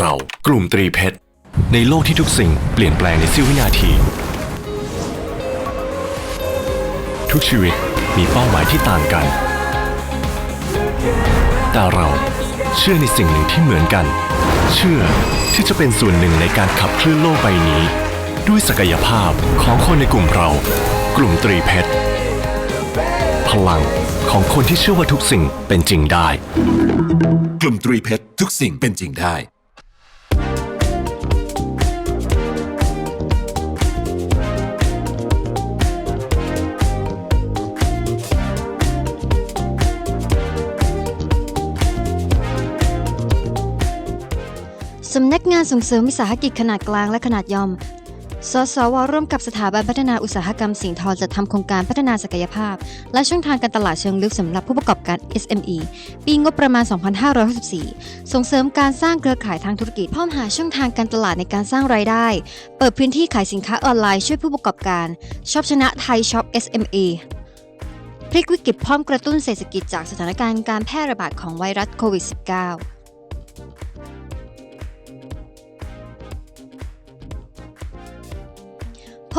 เรากลุ่มตรีเพชร ในโลกที่ทุกสิ่งเปลี่ยนแปลงในเสี้ยววินาที ทุกชีวิตมีเป้าหมายที่ต่างกัน แต่เราเชื่อในสิ่งหนึ่งที่เหมือนกัน เชื่อที่จะเป็นส่วนหนึ่งในการขับเคลื่อนโลกใบนี้ ด้วยศักยภาพของคนในกลุ่มเรา กลุ่มตรีเพชรพลังของคนที่เชื่อว่าทุกสิ่งเป็นจริงได้ กลุ่มตรีเพชรทุกสิ่งเป็นจริงได้ สำนักงานส่งเสริมวิสาหกิจขนาดกลางและขนาดย่อม สสว ร่วมกับสถาบันพัฒนาอุตสาหกรรมสิงห์ทองจัดทำโครงการพัฒนาศักยภาพ และช่องทางการตลาดเชิงลึกสำหรับผู้ประกอบการ SME ปีงบประมาณ 2564 ส่งเสริมการสร้างเครือข่ายทางธุรกิจพร้อมหาช่องทางการตลาดในการสร้างรายได้ เปิดพื้นที่ขายสินค้าออนไลน์ช่วยผู้ประกอบการชอบชนะไทยช็อป SME พลิกวิกฤตพร้อมกระตุ้นเศรษฐกิจจากสถานการณ์การแพร่ระบาดของไวรัสโควิด -19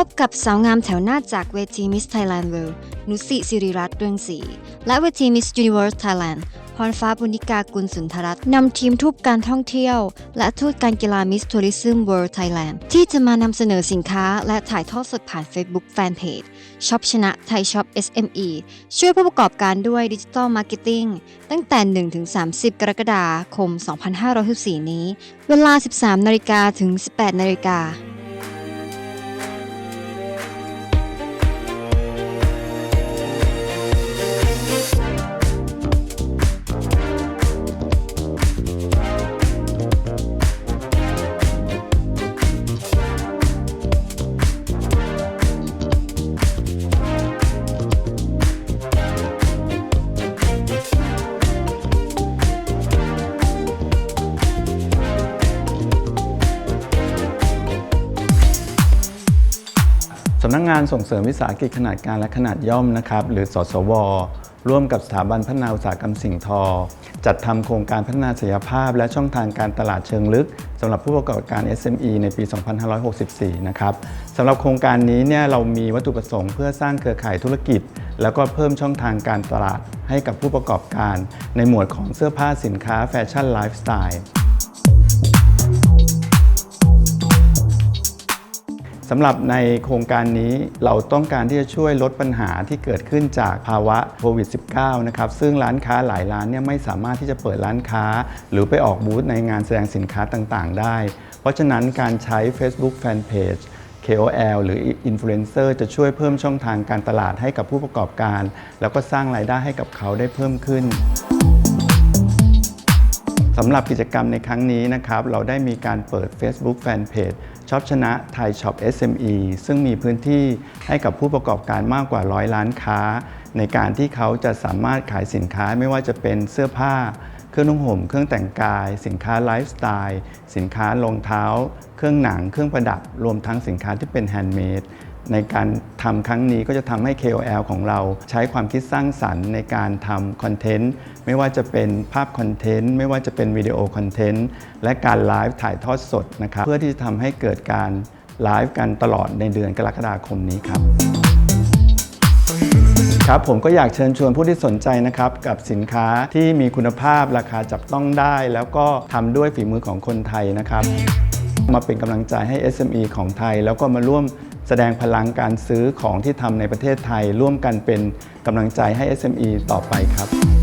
พบกับสาวงามแถวหน้าจากเวที Miss Thailand World นุสิสิริรัตน์เรืองศรีและเวที Miss Universe Thailand พรฟ้าบุญิกากุลสุนทรัตน์นำทีมทูตการท่องเที่ยว และทูตการกีฬา Miss Tourism World Thailand ที่จะมานำเสนอสินค้าและถ่ายทอดสดผ่าน Facebook Fanpage ช็อปชนะไทยช็อป SME ช่วยผู้ประกอบการด้วยดิจิทัลมาร์เก็ตติ้งตั้งแต่ 1-30 กรกฎาคม 2564 นี้ เวลา 13นาฬิกาถึง 18นาฬิกาำนักงานส่งเสริมวิสาหกิจขนาดกลางและขนาดย่อมนะครับ หรือสสว ร่วมกับสถาบันพัฒนาอุตสาหกรรมสิ่งทอ จัดทำโครงการพัฒนาศักยภาพ และช่องทางการตลาดเชิงลึกสำหรับผู้ประกอบการ SME ในปี 2564 นะครับสำหรับโครงการนี้เนี่ยเรามีวัตถุประสงค์เพื่อสร้างเครือข่ายธุรกิจ แล้วก็เพิ่มช่องทางการตลาดให้กับผู้ประกอบการ ในหมวดของเสื้อผ้าสินค้าแฟชั่นไลฟ์สไตล์ สำหรับในโครงการนี้เราต้องการที่จะช่วยลดปัญหาที่เกิดขึ้นจากภาวะโควิด -19 นะครับซึ่งร้านค้าหลายร้านเนี่ยไม่สามารถที่จะเปิดร้านค้า หรือไปออกบูธในงานแสดงสินค้าต่างๆ ได้ เพราะฉะนั้นการใช้ Facebook Fanpage KOL หรือ Influencer จะช่วยเพิ่มช่องทางการตลาดให้กับผู้ประกอบการ แล้วก็สร้างรายได้ให้กับเขาได้เพิ่มขึ้น สำหรับกิจกรรมในครั้งนี้นะครับ เราได้มีการเปิด Facebook Fanpage ช็อปชนะไทยช็อป SME ซึ่งมีพื้นที่ให้กับผู้ประกอบการมากกว่าร้อยล้านค้า ในการที่เขาจะสามารถขายสินค้าไม่ว่าจะเป็นเสื้อผ้า เครื่องนุ่งห่ม เครื่องแต่งกาย สินค้าไลฟ์สไตล์ สินค้ารองเท้า เครื่องหนัง เครื่องประดับ รวมทั้งสินค้าที่เป็นแฮนด์เมด ในการทำครั้งนี้ก็จะทำให้ KOL ของเราใช้ความคิดสร้างสรรค์ในการทำคอนเทนต์ไม่ว่าจะเป็นภาพคอนเทนต์ไม่ว่าจะเป็นวิดีโอคอนเทนต์และการไลฟ์ถ่ายทอดสดนะครับเพื่อที่จะทำให้เกิดการไลฟ์กันตลอดในเดือนกรกฎาคมนี้ครับครับผมก็อยากเชิญชวนผู้ที่สนใจนะครับกับสินค้าที่มีคุณภาพราคาจับต้องได้ แล้วก็ทำด้วยฝีมือของคนไทยนะครับ มาเป็นกำลังใจให้ SME ของไทย แล้วก็มาร่วม แสดงพลังการซื้อของที่ทำในประเทศไทย ร่วมกันเป็นกำลังใจให้ SME ต่อไปครับ